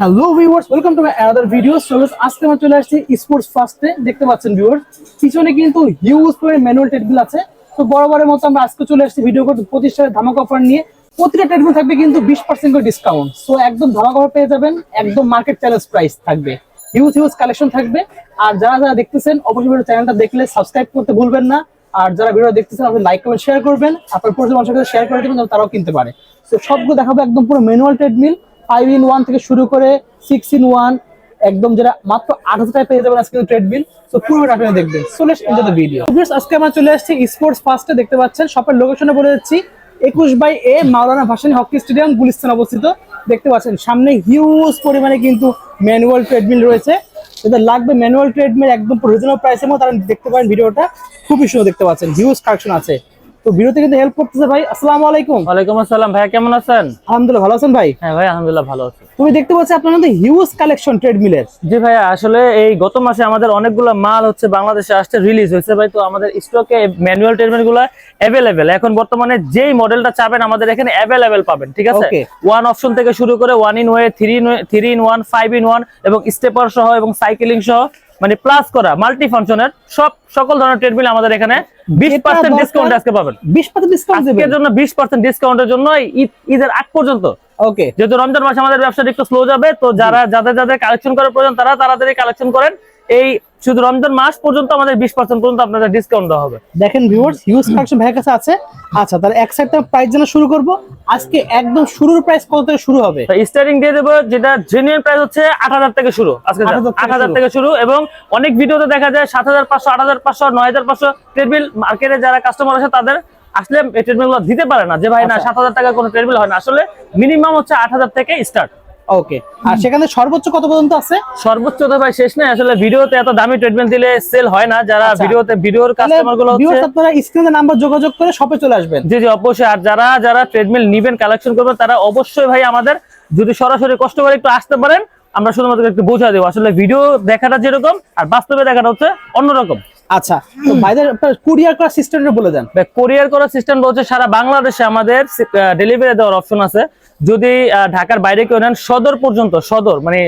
Hello viewers welcome to my another video so আজকে আমরা চলে আসছি স্পোর্টস ফার্স্টে দেখতে পাচ্ছেন ভিউয়ার্স পিছনে কিন্তু হিউজ করে ম্যানুয়াল ট্রেডমিল আছে। তো বরাবরের মতো আমরা আজকে চলে আসছি ভিডিও করতে। প্রতিষ্ঠানের ধামাকা অফার নিয়ে। প্রতিটা ট্রেডমিল থাকবে কিন্তু বিশ পার্সেন্ট করে ডিসকাউন্ট সো একদম ধামাকা অফার পেয়ে যাবেন। একদম মার্কেট চ্যালেঞ্জ প্রাইস থাকবে। হিউজ হিউজ কালেকশন থাকবে। আর যারা যারা দেখতেছেন, অবশ্যই ভিডিও চ্যানেলটা দেখলে সাবস্ক্রাইব করতে ভুলবেন না। আর যারা ভিডিও দেখতেছেন, আপনি লাইক কমেন্ট শেয়ার করবেন। আপনার পরিচিত মানুষের সাথে শেয়ার করে দেবেন তারাও কিনতে পারে। তো সবগুলো দেখাবো একদম পুরো manual treadmill five in one থেকে শুরু করে সিক্স ইন ওয়ান একদম যেটা মাত্র আট হাজার পেয়ে যাবেন আজকে ট্রেডমিল তো পুরো আপনারা দেখবেন। লেটস এনজয় ভিডিও আজকে আমরা চলে আসছি স্পোর্টস ফার্স্টে দেখতে পাচ্ছেন শপের লোকেশনে বলে যাচ্ছি একুশ by A, Maulana Bhashani hockey stadium, Gulistan অবস্থিত। দেখতে পাচ্ছেন, সামনে হিউজ পরিমাণে কিন্তু ম্যানুয়াল ট্রেডমিল রয়েছে। যাদের লাগবে ম্যানুয়াল ট্রেডমিল একদম রিজনেবল প্রাইসের মধ্যে তারা দেখতে পারেন ভিডিওটা। খুবই সুন্দর দেখতে পাচ্ছেন হিউজ কালেকশন আছে। তো ভিডিওতে কিন্তু হেল্প করতেছে ভাই আসসালামু আলাইকুম। ওয়ালাইকুম আসসালাম ভাইয়া কেমন আছেন? আলহামদুলিল্লাহ ভালো আছেন ভাই? হ্যাঁ ভাই আলহামদুলিল্লাহ ভালো আছি। তুমি দেখতে পাচ্ছি আপনার মধ্যে হিউজ কালেকশন ট্রেডমিলের জি ভাইয়া আসলে এই গত মাসে আমাদের অনেকগুলো মাল হচ্ছে বাংলাদেশে আসছে রিলিজ হয়েছে ভাই। তো আমাদের স্টকে ম্যানুয়াল ট্রিটমেন্টগুলো অ্যাভেলেবেল এখন বর্তমানে যেই মডেলটা চাবেন আমাদের এখানে অ্যাভেলেবেল পাবেন ঠিক আছে? ওয়ান অপশন থেকে শুরু করে one in way three three in one five in one এবং স্টেপার সহ এবং সাইকেলিং সহ মানে প্লাস করা মাল্টি ফাংশনের সব সকল ধরনের ট্রেডমিল আমাদের এখানে বিশ যেটা পার্সেন্ট দরকার- ডিসকাউন্ট আজকে পাবেন। বিশ পার্সেন্ট ডিসকাউন্ট দেবেন। আজকের জন্য বিশ পার্সেন্ট ডিসকাউন্টের জন্য ইদের ঈদের আগ পর্যন্ত। ওকে যেহেতু রমজান মাসে আমাদের ব্যবসাটা একটু স্লো যাবে তো যারা যাদের যাদের কালেকশন করার প্রয়োজন তারা তাড়াতাড়ি কালেকশন করেন। এই শুধু রমজান মাস পর্যন্ত আমাদের বিশ পার্সেন্ট পর্যন্ত আপনাদের ডিসকাউন্ট দেওয়া হবে। দেখেন ভিউয়ার্স হিউজ কালেকশন ভাইয়ের কাছে আছে। আচ্ছা তাহলে এক সাইড প্রাইস জানা শুরু করব। আজকে একদম শুরুর প্রাইস কত থেকে শুরু হবে? স্টার্টিং দিয়ে দেবো যেটা জেনুইন প্রাইস হচ্ছে আট হাজার থেকে শুরু। আজকে 8,000 থেকে আট হাজার শুরু। থেকে শুরু এবং অনেক ভিডিওতে দেখা যায় সাত হাজার পাঁচশো আট হাজার পাঁচশো নয় হাজার পাঁচশো ট্রেডমিল মার্কেটে যারা কাস্টমার আছে তাদের আসলে ট্রেডমিলগুলো দিতে পারে না। যে ভাই না আচ্ছা। সাত হাজার টাকা কোনো ট্রেডমিল হয় না। আসলে মিনিমাম হচ্ছে আট হাজার থেকে স্টার্ট ওকে আর সেখানে সর্বোচ্চ কত পর্যন্ত আছে? সর্বোচ্চ তো ভাই শেষ নাই। আসলে ভিডিওতে এত দামি ট্রিটমেন্ট দিলে সেল হয় না। যারা আচ্ছা। ভিডিওতে ভিডিওর কাস্টমারগুলো হচ্ছে আপনারা স্ক্রিনে নাম্বার যোগাযোগ করে শপে চলে আসবেন। জি জি অবশ্যই। আর যারা যারা ট্রেডমিল নিবেন কালেকশন করবেন তারা অবশ্যই ভাই আমাদের যদি সরাসরি কষ্ট করে একটু আসতে পারেন আমরা শুধুমাত্র একটু বোঝা দেবো। আসলে ভিডিও দেখাটা যেরকম আর বাস্তবে দেখাটা হচ্ছে অন্যরকম। আচ্ছা তো আপনার কুরিয়ার করার সিস্টেমটা বলে দেন। কোরিয়ার করার সিস্টেম বলছে সারা বাংলাদেশে আমাদের ডেলিভারি দেওয়ার অপশন আছে। যদি ঢাকার বাইরে কেউ নেন সদর পর্যন্ত সদর মানে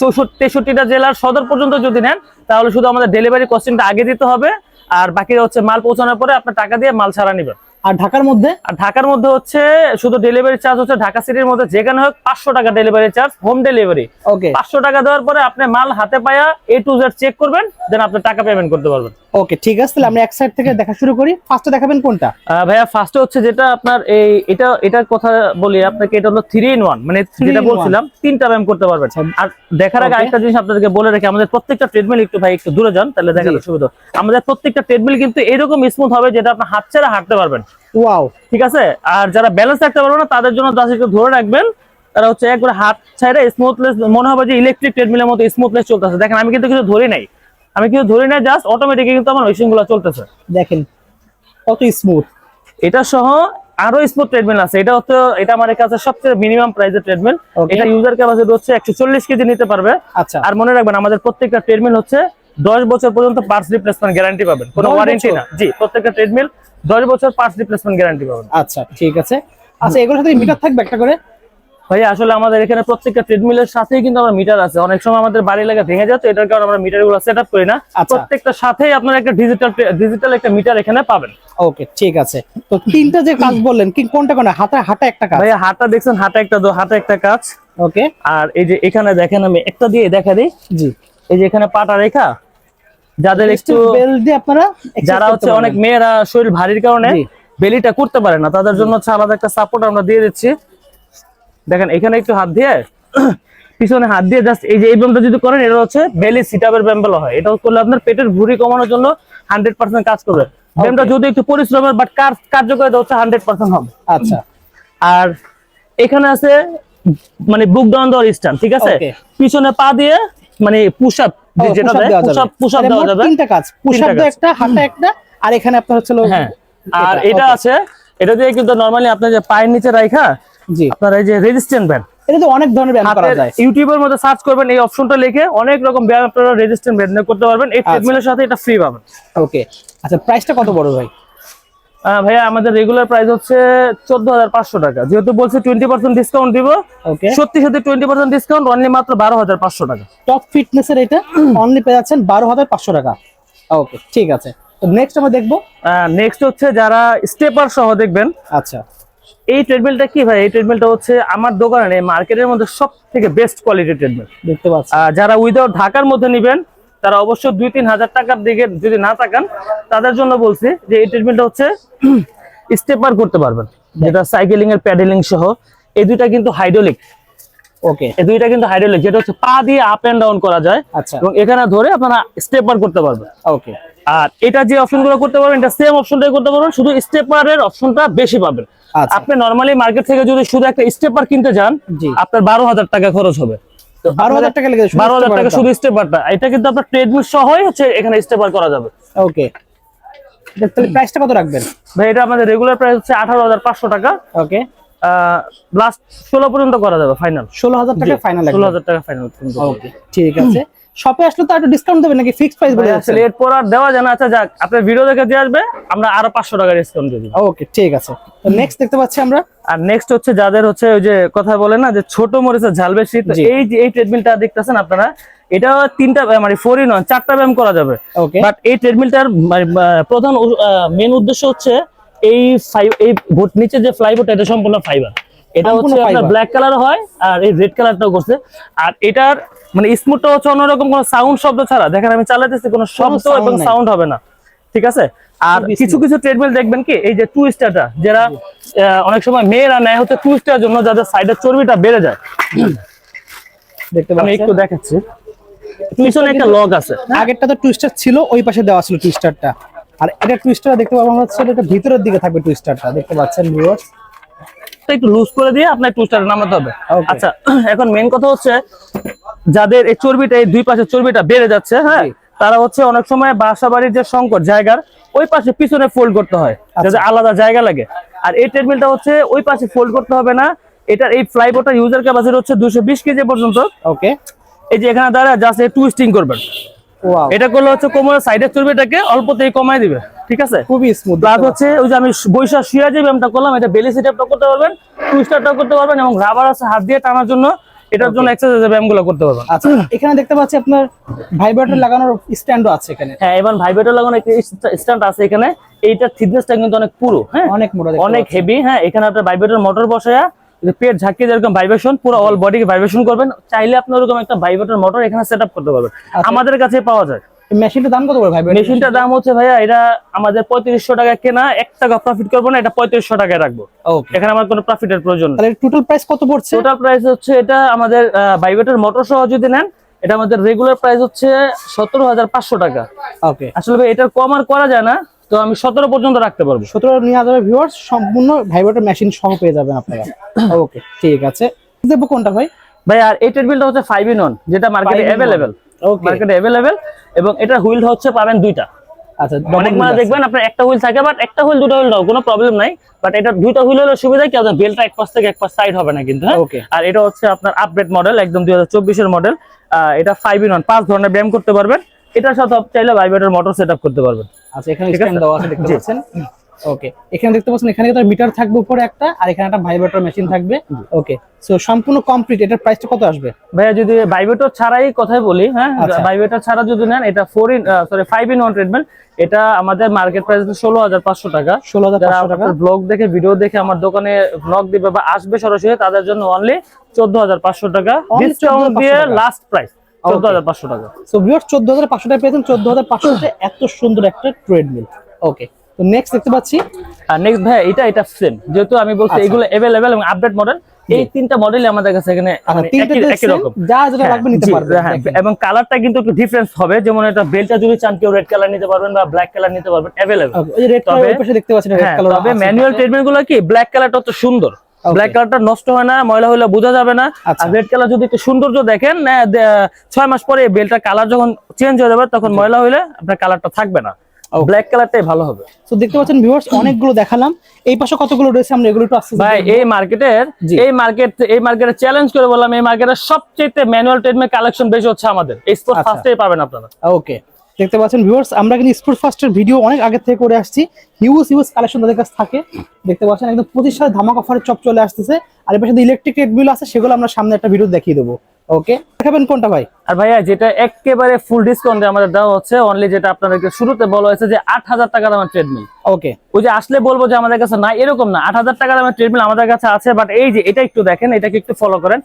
চৌষট্টি তেষট্টিটা জেলার সদর পর্যন্ত যদি নেন তাহলে শুধু আমাদের ডেলিভারি কস্টিংটা আগে দিতে হবে। আর বাকি হচ্ছে মাল পৌঁছানোর পরে আপনার টাকা দিয়ে মাল ছাড়া নেবেন। আর ঢাকার মধ্যে? আর ঢাকার মধ্যে হচ্ছে শুধু ডেলিভারি চার্জ হচ্ছে ঢাকা সিটির মধ্যে যেখানে হোক পাঁচশো টাকা delivery charge home delivery okay পাঁচশো টাকা দেওয়ার পরে আপনি মাল হাতে পায়া এ টু জেড চেক করবেন দেন আপনি টাকা পেমেন্ট করতে পারবেন। ওকে ঠিক আছে তাহলে আমরা এক সাইড থেকে দেখা শুরু করি। ফার্স্টে দেখাবেন কোনটা? ভাইয়া ফার্স্টে হচ্ছে যেটা আপনার এই এটা এটার কথা বলি আপনাকে এটা হলো থ্রি ইন ওয়ান মানে যেটা বলছিলাম তিনটা ব্যায়াম করতে পারবেন। আর দেখার আগে. আরেকটা জিনিস আপনাদেরকে বলে রাখি আমাদের প্রত্যেকটা ট্রেডমিল একটু ভাই একটু দূরে যান তাহলে দেখাতে জি। সুবিধা। আমাদের প্রত্যেকটা ট্রেডমিল কিন্তু এরকম স্মুথ হবে যেটা আপনি হাত ছেড়ে হাঁটতে পারবেন। ওয়াও ঠিক আছে? আর যারা ব্যালেন্স রাখতে পারবে না তাদের জন্য জাস্ট একটু ধরে রাখবেন তারা হচ্ছে একবার হাত ছাইড়ে স্মুথলেস মনে হবে যে ইলেকট্রিক ট্রেডমিলের মতো স্মুথলেস চলতেছে। দেখেন আমি কিন্তু কিছু ধরি নাই। আমি কিন্তু ধরি নাই জাস্ট অটোমেটিক কিন্তু আমার মেশিনগুলো চলতেছে। দেখেন কত স্মুথ এটা সহ আরও স্মুথ ট্রেডমিল আছে। এটা হচ্ছে এটা আমার কাছে সবচেয়ে মিনিমাম প্রাইসের ট্রেডমিল এটা ইউজার ক্যাপাসিটি হচ্ছে একশো চল্লিশ কেজি নিতে পারবে। আচ্ছা। আর মনে রাখবেন আমাদের প্রত্যেকটা ট্রেডমিল হচ্ছে দশ বছর পর্যন্ত পার্টস রিপ্লেসমেন্ট গ্যারান্টি পাবেন। কোনো ওয়ারেন্টি না। জি প্রত্যেকটা ট্রেডমিল দশ বছর পার্টস রিপ্লেসমেন্ট গ্যারান্টি পাবেন। আচ্ছা ঠিক আছে। আচ্ছা এগুলোর সাথে মিটার থাকবে একটা করে? ভাই আসলে আমাদের এখানে প্রত্যেকটা ট্রেডমিলের সাথেই কিন্তু আমরা মিটার আছে। অনেক সময় আমাদের বাড়ি লাগা ভেঙে যাচ্ছে এটার কারণে আমরা মিটারগুলো সেট আপ করি না। আচ্ছা। প্রত্যেকটা সাথেই আপনার একটা ডিজিটাল ডিজিটাল একটা মিটার এখানে পাবেন। ওকে ঠিক আছে। তো তিনটা যে কাজ বললেন কি কোনটা কোনটা? হাতে হাতে একটা কাজ? ভাই হাতটা দেখছেন হাতে একটা দো- হাতে একটা কাজ। ওকে আর এই যে এখানে দেখেন আমি একটা দিয়ে দেখা দিই। জি। এই যে এখানে পাটা রেখা যাদের একটু বেল দিয়ে আপনারা যারা হচ্ছে অনেক মেয়েরা শরীর ভারীর কারণে বেলিটা করতে পারে না তাদের জন্য হচ্ছে আলাদা একটা সাপোর্ট আমরা দিয়ে দিচ্ছি। দেখেন এখানে একটু হাত দিয়ে পিছনে হাত দিয়ে জাস্ট এই যে এই ব্যায়ামটা যদি করেন এটা হচ্ছে বেলি সিটাপের ব্যায়াম বলা হয়। এটা করলে আপনার পেটের ভুঁড়ি কমানোর জন্য হান্ড্রেড পার্সেন্ট কাজ করবে। ব্যায়ামটা যদি একটু পরিশ্রমের বাট কার্যকারিতা হচ্ছে হান্ড্রেড পার্সেন্ট হবে। আচ্ছা। আর এখানে আছে মানে বুক ডাউন দেওয়ার স্ট্যান্ড ঠিক আছে? পিছনে পা দিয়ে মানে পুশ আপ যেটা পুশ আপ। পুশ আপ দেওয়া যাবে। তিনটা কাজ। পুশ আপ একটা হাতে একটা আর এখানে আপনার হচ্ছে হ্যাঁ। আর এটা আছে এটা দিয়ে কিন্তু নরমালি আপনার যে পায়ের নিচে রাখা জি। আপনার এই যে রেজিস্ট্যান্ট ব্যান্ড এটা তো অনেক ধরনের ব্যায়াম করা যায়। ইউটিউবের মধ্যে সার্চ করবেন এই অপশনটা লিখে অনেক রকম ব্যায়াম আপনারা রেজিস্ট্যান্ট ব্যান্ড করতে পারবেন। এই আচ্ছা। ট্রেডমিলের সাথে এটা ফ্রি পাবেন। ওকে আচ্ছা প্রাইসটা কত বড় ভাই? ভাইয়া আমাদের রেগুলার প্রাইস হচ্ছে চোদ্দ হাজার পাঁচশো টাকা। যেহেতু বলছে টোয়েন্টি পার্সেন্ট ডিসকাউন্ট দিব ওকে সত্যি সত্যি টোয়েন্টি পার্সেন্ট ডিসকাউন্ট অনলি মাত্র বারো হাজার পাঁচশো টাকা। টপ ফিটনেসের এটা অনলি পেয়ে যাচ্ছেন বারো হাজার পাঁচশো টাকা। ওকে ঠিক আছে। নেক্সট আমরা দেখব। নেক্সট হচ্ছে যারা স্টেপার সহ দেখবেন। আচ্ছা। এই ট্রেডমিলটা কি ভাই? এই ট্রেডমিলটা হচ্ছে আমার দোকানে মার্কেটের মধ্যে সব থেকে বেস্ট কোয়ালিটির ট্রেডমিল দেখতে পাচ্ছি। যারা উইদাউট ঢাকার মধ্যে নেবেন তারা অবশ্যই দুই তিন হাজার টাকার দিকে যদি না তাকান তাদের জন্য বলছি যে এই ট্রিটমেন্টটা হচ্ছে স্টেপার করতে পারবেন। যেটা সাইকেলিং এর প্যাডেলিং সহ এই দুইটা কিন্তু হাইড্রোলিক ওকে এই দুইটা কিন্তু হাইড্রোলিক যেটা হচ্ছে পা দিয়ে আপ এন্ড ডাউন করা যায় আচ্ছা। এবং এখানে ধরে আপনারা স্টেপার করতে পারবেন। ওকে আর এটা যে অপশনগুলো করতে পারবেন এটা সেম অপশনটাই করতে পারবেন শুধু স্টেপারের অপশনটা বেশি পাবেন। আচ্ছা। আপনি নর্মালি মার্কেট থেকে যদি শুধু একটা স্টেপার কিনতে যান আপনার বারো হাজার টাকা খরচ হবে। বারো হাজার টাকা বারো হাজার টাকা শুধু স্টেপারটা এটা কিন্তু আপনার ট্রেডমিল সহই হচ্ছে এখানে স্টেপার করা যাবে। ওকে তাহলে প্রাইসটা কত রাখবেন? ভাই এটা আমাদের রেগুলার প্রাইস হচ্ছে আঠারো হাজার পাঁচশো টাকা। ওকে লাস্ট ষোলো পর্যন্ত করা যাবে ফাইনাল ষোলো হাজার টাকা ফাইনাল ষোলো হাজার টাকা ফাইনাল ওকে ঠিক আছে। শপে আসলে তো একটু ডিসকাউন্ট দেবেন নাকি? ফিক্সড প্রাইস বলে আসলে এরপর আর দেওয়া যায় না। আচ্ছা যাক আপনার ভিডিও দেখে দিয়ে আসবে আমরা আরও পাঁচশো টাকা ডিসকাউন্ট দিয়ে দিব। ওকে ঠিক আছে। তো নেক্সট দেখতে পাচ্ছি আমরা। আর নেক্সট হচ্ছে যাদের হচ্ছে ওই যে কথা বলে না যে ছোট মরিচের ঝাল বেশি তো এই যে এই ট্রেডমিলটা দেখতেছেন আপনারা এটা তিনটা মানে ফোর ইন চারটা ব্যায়াম করা যাবে। বাট এই ট্রেডমিলটার মানে, প্রধান মেন উদ্দেশ্য হচ্ছে এই এই বোট- নিচে যে ফ্লাইবোর্ড এটা সম্পূর্ণ ফাইবার এটা হচ্ছে আপনার ব্ল্যাক কালার হয় আর এই রেড কালারটাও করছে। আর এটার মানে স্মুথটা হচ্ছে অন্যরকম কোনো সাউন্ড শব্দ ছাড়া। দেখেন আমি চালাতেছি কোনো শব্দ এবং সাউন্ড হবে না। ঠিক আছে? আর কিছু কিছু ট্রেডমিল দেখবেন কি এই যে টু স্টারটা যারা অনেক সময় মেয়েরা নেয় হচ্ছে টু স্টার জন্য যাদের সাইডের চর্বিটা বেড়ে যায়। দেখতে আমি একটু দেখাচ্ছি। পিছনে একটা লগ আছে। আগেরটা তো টুইস্টার ছিল ওই পাশে দেওয়া ছিল টুইস্টারটা আর এটা টুইস্টার দেখতে পাবো আমরা হচ্ছে এটা ভিতরের দিকে থাকবে টুইস্টারটা দেখতে পাচ্ছেন ভিউয়ার্স একটু লুজ করে দিয়ে আপনার টুস্টারে নামাতে হবে। আচ্ছা এখন মেন কথা হচ্ছে যাদের এই চর্বিটা এই দুই পাশে চর্বিটা বেড়ে যাচ্ছে হ্যাঁ তারা হচ্ছে অনেক সময় বাসা বাড়ির যে সংকট জায়গার ওই পাশে পিছনে ফোল্ড করতে হয় আচ্ছা। যাতে আলাদা জায়গা লাগে। আর এই ট্রেডমিলটা হচ্ছে ওই পাশে ফোল্ড করতে হবে না এটার এই ফ্লাইবোর্ডটা ইউজার ক্যাপাসিটি হচ্ছে দুশো বিশ কেজি পর্যন্ত। ওকে এই যে এখানে দাঁড়া জাস্ট টুইস্টিং করবেন। এটা করলে হচ্ছে কোমরের সাইডের চর্বিটাকে অল্পতেই কমায় দিবে ঠিক আছে? খুবই স্মুথ প্লাস হচ্ছে ওই যে আমি বৈশা শুয়ে যে ব্যায়ামটা করলাম এটা বেলি সিটআপটা করতে পারবেন টুইস্টারটা করতে পারবেন এবং রাবার আছে হাত দিয়ে টানার জন্য এটার জন্য এক্সারসাইজ ব্যায়ামগুলো করতে পারবেন। আচ্ছা এখানে দেখতে পাচ্ছি আপনার ভাইব্রেটর লাগানোর স্ট্যান্ডও আছে এখানে। হ্যাঁ এবং ভাইব্রেটর লাগানো একটা স্ট্যান্ড আছে এখানে। এইটার থিকনেসটা কিন্তু অনেক পুরো হ্যাঁ? অনেক মোটা অনেক হেভি হ্যাঁ? এখানে আপনার ভাইব্রেটর মোটর বসায়া পেট ঝাঁকিয়ে যেরকম ভাইব্রেশন পুরো অল বডিকে ভাইব্রেশন করবেন। চাইলে আপনি ওরকম একটা ভাইব্রেটর মোটর এখানে সেট করতে পারবেন। আচ্ছা। আমাদের কাছে পাওয়া যায়। মেশিনটার দাম কত মেশিনটার দাম হচ্ছে ভাইয়া এটা আমাদের পঁয়ত্রিশশো টাকা কেনা এক টাকা প্রফিট করব না এটা পঁয়ত্রিশশো টাকায় রাখব। এখানে আমার কোনো প্রফিটের প্রয়োজন টোটাল প্রাইস কত পড়ছে? টোটাল প্রাইস হচ্ছে এটা আমাদের ভাইবেটার মোটর সহ যদি নেন এটা আমাদের রেগুলার প্রাইস হচ্ছে সতেরো হাজার পাঁচশো টাকা। ওকে আসলে এটার কম আর করা যায় না। তো আমি সতেরো পর্যন্ত রাখতে পারব। সতেরো নিয়ে যাবে ভিউয়ার্স সম্পূর্ণ ভাইব্রেটর মেশিন সহ পেয়ে যাবেন আপনারা। ওকে ঠিক আছে। দেবো কোনটা ভাই? ভাই আর এই ট্রেডমিলটা হচ্ছে ফাইভ ইন ওয়ান যেটা মার্কেটে। অ্যাভেলেবেল মার্কেটে অ্যাভেলেবেল এবং এটার হুইল হচ্ছে পাবেন দুইটা। আচ্ছা অনেক মানে দেখবেন আপনার একটা হুইল থাকে বাট একটা হুইল দুটো হুইল নাও কোনো প্রবলেম নাই। বাট এটা দুইটা হুইল হলে সুবিধা কি আপনার বেলটা এক পাশ থেকে এক পাশ সাইড হবে না কিন্তু হ্যাঁ? আর এটা হচ্ছে আপনার আপডেট মডেল একদম দুই হাজার চব্বিশের মডেল এটা ফাইভ ইন ওয়ান পাঁচ ধরনের ব্যায়াম করতে পারবেন। এটার সাথে চাইলে ভাইব্রেটর মোটর সেট করতে পারবেন। আচ্ছা এখানে স্ট্যান্ড দেওয়া আছে দেখতে পাচ্ছেন? ওকে এখানে দেখতে পাচ্ছেন এখানে একটা মিটার থাকবে উপরে একটা আর এখানে একটা ভাইব্রেটর মেশিন থাকবে। ওকে সো সম্পূর্ণ কমপ্লিট এটার প্রাইসটা কত আসবে? ভাইয়া যদি ভাইব্রেটর ছাড়াই কথাই বলি হ্যাঁ আচ্ছা। ভাইব্রেটর ছাড়া যদি নেন এটা four in sorry five in one treatment এটা আমাদের মার্কেট প্রাইস ষোলো হাজার পাঁচশো টাকা। ষোলো হাজার যারা পাঁচশো টাকা। আপনার ব্লগ দেখে ভিডিও দেখে আমার দোকানে ব্লগ দিবে বা আসবে সরাসরি তাদের জন্য অনলি চোদ্দ হাজার পাঁচশো টাকা। ডিসকাউন্ট দিয়ে টাকা। লাস্ট প্রাইস চোদ্দ হাজার পাঁচশো টাকা। সো ভিউয়ার্স চোদ্দ হাজার পাঁচশো টাকা পেয়েছেন চোদ্দ হাজার এত সুন্দর একটা ট্রেডমিল ওকে তো নেক্সট দেখতে পাচ্ছি। আর নেক্সট ভাই এটা এটা সেম যেহেতু আমি বলছি আচ্ছা। এগুলো অ্যাভেলেবেল এবং আপডেট মডেল এই তিনটা মডেলই আমাদের কাছে এখানে আচ্ছা মানে তিনটে একই- রকম। যা যেটা লাগবে নিতে জি, পারবেন হ্যাঁ, দেখেন। এবং কালারটা কিন্তু একটু ডিফারেন্স হবে। যেমন এটা বেলটা যদি চান কেউ রেড কালার নিতে পারবেন বা ব্ল্যাক কালার নিতে পারবেন Okay, ওই রেড কালার পাশে দেখতে পাচ্ছেন রেড হ্যাঁ কালার তবে ম্যানুয়াল ট্রিটমেন্টগুলো কি ব্ল্যাক কালারটা হচ্ছে সুন্দর। ব্ল্যাক কালারটা নষ্ট হয় না ময়লা হলে বোঝা যাবে না। আচ্ছা। আর রেড কালার যদি একটু সৌন্দর্য দেখেন ছয় মাস পরে বেলটার কালার যখন চেঞ্জ হয়ে যাবে তখন ময়লা হইলে আপনার কালারটা থাকবে না। ব্ল্যাক কালারটাই ভালো হবে। তো দেখতে পাচ্ছেন ভিউয়ার্স অনেকগুলো দেখালাম। এই পাশে কতগুলো রয়েছে আমরা এগুলো একটু আস্তে ভাই এই মার্কেটের এই মার্কেট এই মার্কেটে চ্যালেঞ্জ করে বললাম এই মার্কেটের সবচেয়ে ম্যানুয়াল ট্রিটমেন্ট কালেকশন বেশি হচ্ছে আমাদের। এই আচ্ছা। ফার্স্টেই পাবেন আপনারা। ওকে দেখতে পাচ্ছেন ভিউয়ার্স আমরা কিন্তু স্পোর্টস ফার্স্টের ভিডিও অনেক আগে থেকে করে আসছি। হিউজ হিউজ কালেকশন তাদের কাছে থাকে। দেখতে পাচ্ছেন একদম পঁচিশ সালে ধামাক অফারের চপ চলে আসতেছে। আর এর পাশে ইলেকট্রিক রেডগুলো আছে সেগুলো আমরা সামনে একটা ভিডিও দেখিয়ে দেবো। ওকে দেখাবেন কোনটা ভাই? আর ভাইয়া যেটা একেবারে ফুল ডিসকাউন্টে আমাদের দেওয়া হচ্ছে অনলি যেটা আপনাদেরকে শুরুতে বলা হয়েছে যে আট হাজার টাকা দামের ট্রেডমিল ওকে ওই যে আসলে বলব যে আমাদের কাছে নাই এরকম না। আট হাজার টাকা দামের ট্রেডমিল আমাদের কাছে আছে বাট এই যে এটা একটু দেখেন এটাকে একটু ফলো করেন।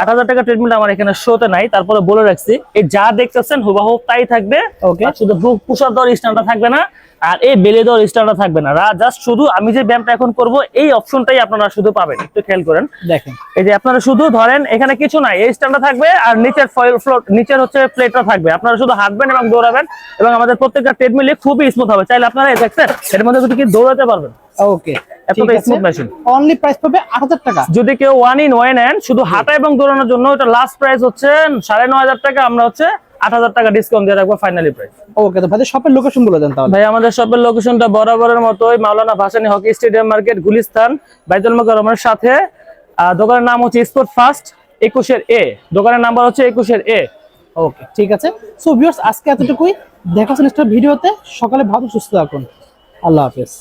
আট হাজার টাকা ট্রিটমেন্ট আমার এখানে শোতে নাই তারপরে বলে রাখছি। এই যা দেখতেছেন হুবাহু তাই থাকবে। ওকে শুধু পুষার দর স্ট্যান্ডটা থাকবে না। আর এই বেলে দর স্ট্যান্ডটা থাকবে না। জাস্ট শুধু আমি যে ব্যায়ামটা এখন করব এই অপশনটাই আপনারা শুধু পাবেন। একটু খেয়াল করেন। দেখেন। এই যে আপনারা শুধু ধরেন এখানে কিছু নাই এই স্ট্যান্ডটা থাকবে আর নিচের ফয়েল ফ্লোর নিচের হচ্ছে প্লেটটা থাকবে। আপনারা শুধু হাঁটবেন এবং দৌড়াবেন এবং আমাদের প্রত্যেকটা ট্রেডমিলে খুবই স্মুথ হবে। চাইলে আপনারা এই দেখছেন এর মধ্যে কিন্তু কি দৌড়াতে পারবেন। ওকে এতটা smooth machine। অনলি প্রাইস পাবে আট হাজার টাকা। যদি কেউ ওয়ান ইন ওয়ান নেন শুধু হাঁটা এবং দৌড়ানোর জন্য এটা লাস্ট প্রাইস হচ্ছে সাড়ে নয় হাজার টাকা। আমরা হচ্ছে আট হাজার টাকা ডিসকাউন্ট দিয়ে রাখব ফাইনালি প্রাইস ওকে তো ভাই শপের লোকেশন বলে দেন তাহলে। ভাই আমাদের শপের লোকেশনটা বরাবরের মতোই Maulana Bhashani hockey stadium market Gulistan Baitul মোকাররমের সাথে। দোকানের নাম হচ্ছে স্পোর্ট ফার্স্ট একুশের এ দোকানের নাম্বার হচ্ছে একুশের এ ওকে ঠিক আছে। সো ভিউয়ার্স আজকে এতটুকুই। দেখা ভিডিওতে। সকালে ভালো সুস্থ থাকুন। আল্লাহ হাফেজ।